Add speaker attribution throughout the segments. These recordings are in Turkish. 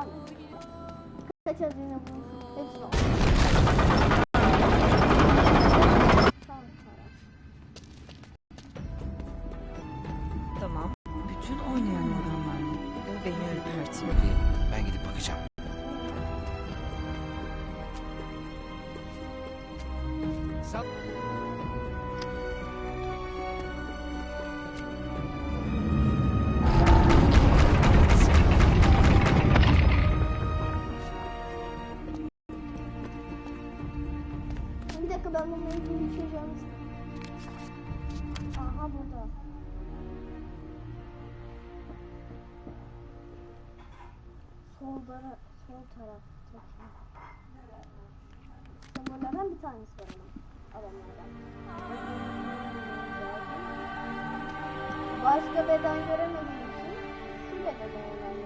Speaker 1: Var mı? Kaç hazine bu? Hepsi var. Tamam.
Speaker 2: Bütün oynayan? Beni ürpertiyor.
Speaker 3: Ben gidip bakacağım. Sal.
Speaker 1: Dakika ben ilgili bir görmüştüm. Aha burada. Sol taraf, sol taraftaki. Bunlardan bir tanesi var ama. Adamlardan. Başka beden göremediğim için şu bedene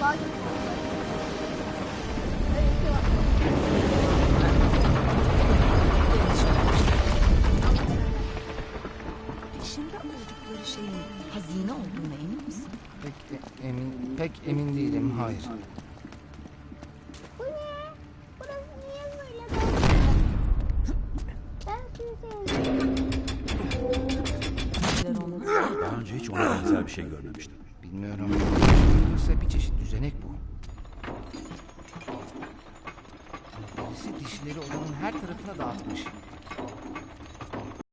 Speaker 1: Daha şey.
Speaker 2: İçinde oldukları şeyin hazine olduğuna emin misin?
Speaker 3: Pek emin, pek emin değilim. Hayır.
Speaker 1: Bu ne? Burası niye böyle? Ben sizi?
Speaker 4: Daha önce hiç ona benzer bir şey görmemiştim.
Speaker 3: Bilmiyorum. Yoksa bir çeşit düzenek bu. Birisi dişleri odanın her tarafına dağıtmış.